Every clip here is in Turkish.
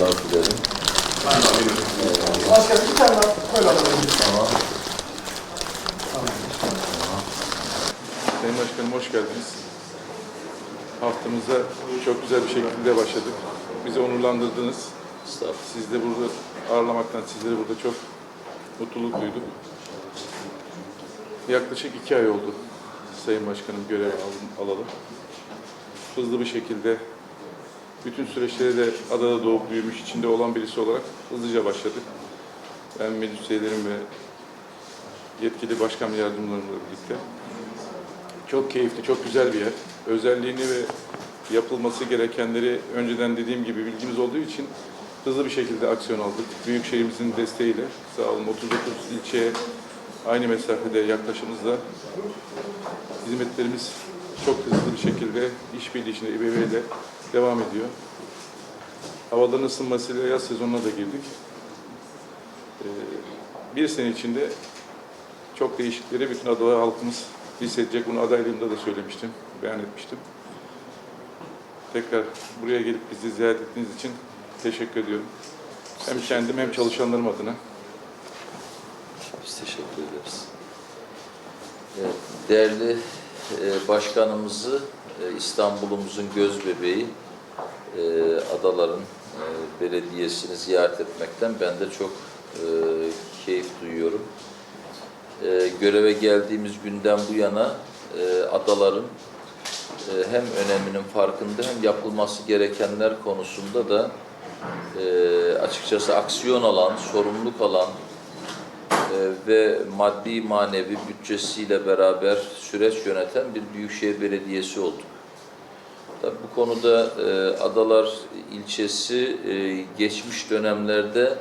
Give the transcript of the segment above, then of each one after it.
başarılar dilerim. Başkanım bir tane daha böyle alalım. Tamam. Sayın Başkanım hoş geldiniz. Haftamıza çok güzel bir şekilde başladık. Bizi onurlandırdınız. Siz de burada ağırlamaktan sizleri burada çok mutluluk duyduk. Yaklaşık iki ay oldu Sayın Başkanım görev al- alalı. Hızlı bir şekilde bütün süreçleri de adada doğup büyümüş içinde olan birisi olarak hızlıca başladık. Ben meclis ve yetkili başkan yardımcılarımla birlikte çok keyifli, çok güzel bir yer. Özelliğini ve yapılması gerekenleri önceden dediğim gibi bilgimiz olduğu için hızlı bir şekilde aksiyon aldık. Büyükşehirimizin desteğiyle sağ olun 39 ilçeye aynı mesafede yaklaşımızda hizmetlerimiz çok hızlı bir şekilde işbirliği içinde İBB ile devam ediyor. Havaların ısınmasıyla yaz sezonuna da girdik. Ee, bir sene içinde çok değişikleri bütün adalar halkımız hissedecek. Bunu adaylığımda da söylemiştim, beyan etmiştim. Tekrar buraya gelip bizi ziyaret ettiğiniz için teşekkür ediyorum. Hem kendim hem çalışanlarım adına. Biz teşekkür ederiz. Evet, değerli e, başkanımızı e, İstanbul'umuzun göz bebeği e, Adaların Belediyesi'ni ziyaret etmekten ben de çok keyif duyuyorum. Göreve geldiğimiz günden bu yana adaların hem öneminin farkında hem yapılması gerekenler konusunda da açıkçası aksiyon alan, sorumluluk alan ve maddi manevi bütçesiyle beraber süreç yöneten bir büyükşehir belediyesi olduk. Tabii bu konuda e, Adalar ilçesi e, geçmiş dönemlerde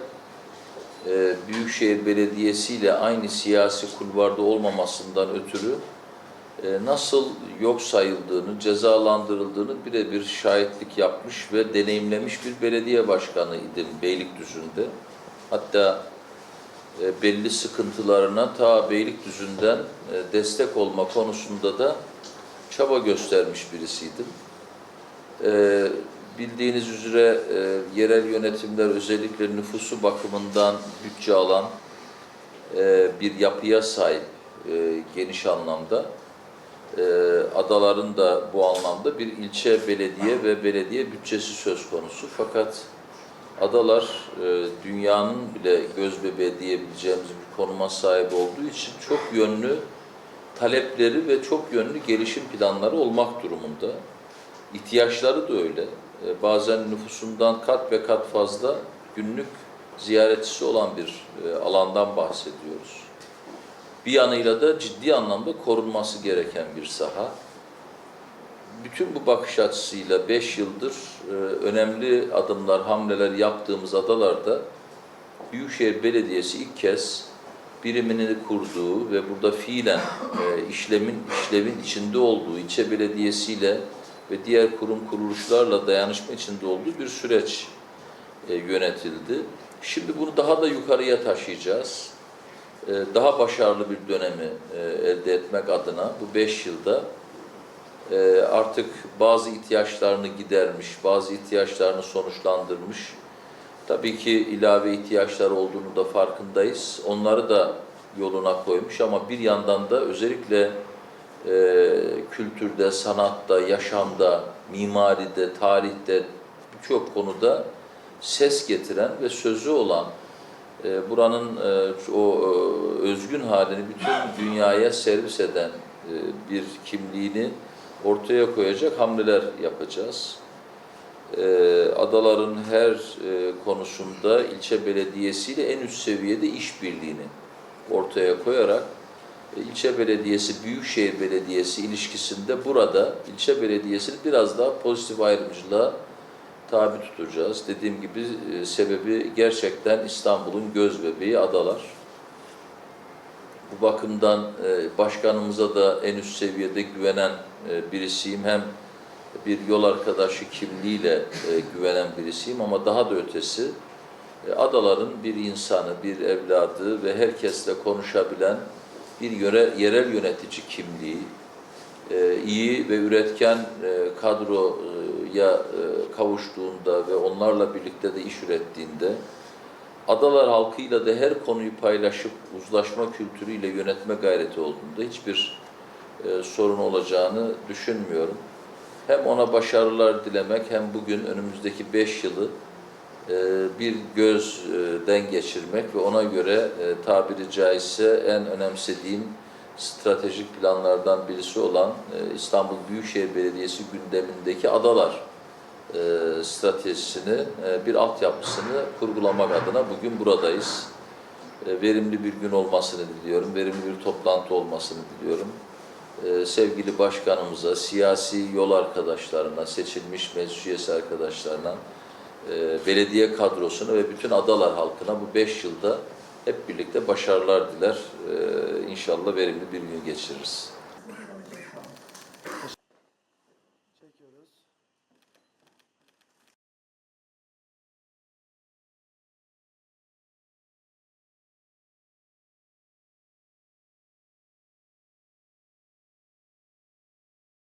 e, Büyükşehir Belediyesi ile aynı siyasi kulvarda olmamasından ötürü nasıl yok sayıldığını, cezalandırıldığını birebir şahitlik yapmış ve deneyimlemiş bir belediye başkanıydım Beylikdüzü'nde. Hatta e, belli sıkıntılarına ta Beylikdüzü'nden e, destek olma konusunda da çaba göstermiş birisiydim. E, bildiğiniz üzere yerel yönetimler özellikle nüfusu bakımından bütçe alan bir yapıya sahip geniş anlamda. Adaların da bu anlamda bir ilçe belediye ve belediye bütçesi söz konusu. Fakat adalar e, dünyanın bile göz bebeği diyebileceğimiz bir konuma sahip olduğu için çok yönlü talepleri ve çok yönlü gelişim planları olmak durumunda. İhtiyaçları da öyle. E, bazen nüfusundan kat ve kat fazla günlük ziyaretçisi olan bir e, alandan bahsediyoruz. Bir yanıyla da ciddi anlamda korunması gereken bir saha. Bütün bu bakış açısıyla 5 yıldır e, önemli adımlar, hamleler yaptığımız adalarda Büyükşehir Belediyesi ilk kez birimini kurduğu ve burada fiilen e, işlemin işlevin içinde olduğu ilçe belediyesiyle ve diğer kurum kuruluşlarla dayanışma içinde olduğu bir süreç e, yönetildi. Şimdi bunu daha da yukarıya taşıyacağız. E, daha başarılı bir dönemi e, elde etmek adına bu beş yılda e, artık bazı ihtiyaçlarını gidermiş, bazı ihtiyaçlarını sonuçlandırmış. Tabii ki ilave ihtiyaçlar olduğunu da farkındayız. Onları da yoluna koymuş ama bir yandan da özellikle e, kültürde, sanatta, yaşamda, mimaride, tarihte birçok konuda ses getiren ve sözü olan e, buranın e, o e, özgün halini bütün dünyaya servis eden e, bir kimliğini ortaya koyacak hamleler yapacağız. E, adaların her e, konusunda ilçe belediyesiyle en üst seviyede işbirliğini ortaya koyarak e, ilçe belediyesi, büyükşehir belediyesi ilişkisinde burada ilçe belediyesini biraz daha pozitif ayrımcılığa tabi tutacağız. Dediğim gibi e, sebebi gerçekten İstanbul'un göz bebeği adalar. Bu bakımdan e, başkanımıza da en üst seviyede güvenen e, birisiyim. Hem bir yol arkadaşı kimliğiyle e, güvenen birisiyim ama daha da ötesi adaların bir insanı, bir evladı ve herkesle konuşabilen bir yöre, yerel yönetici kimliği, iyi ve üretken kadro ya e, kavuştuğunda ve onlarla birlikte de iş ürettiğinde adalar halkıyla da her konuyu paylaşıp uzlaşma kültürüyle yönetme gayreti olduğunda hiçbir e, sorun olacağını düşünmüyorum. Hem ona başarılar dilemek hem bugün önümüzdeki beş yılı e, bir gözden geçirmek ve ona göre e, tabiri caizse en önemsediğim stratejik planlardan birisi olan e, İstanbul Büyükşehir Belediyesi gündemindeki adalar e, stratejisini, e, bir altyapısını kurgulamak adına bugün buradayız. E, Verimli bir gün olmasını diliyorum, verimli bir toplantı olmasını diliyorum. E, Sevgili başkanımıza, siyasi yol arkadaşlarına, seçilmiş meclis üyesi arkadaşlarına, e, belediye kadrosuna ve bütün adalar halkına bu beş yılda hep birlikte başarılar diler. E, İnşallah verimli bir gün geçiririz.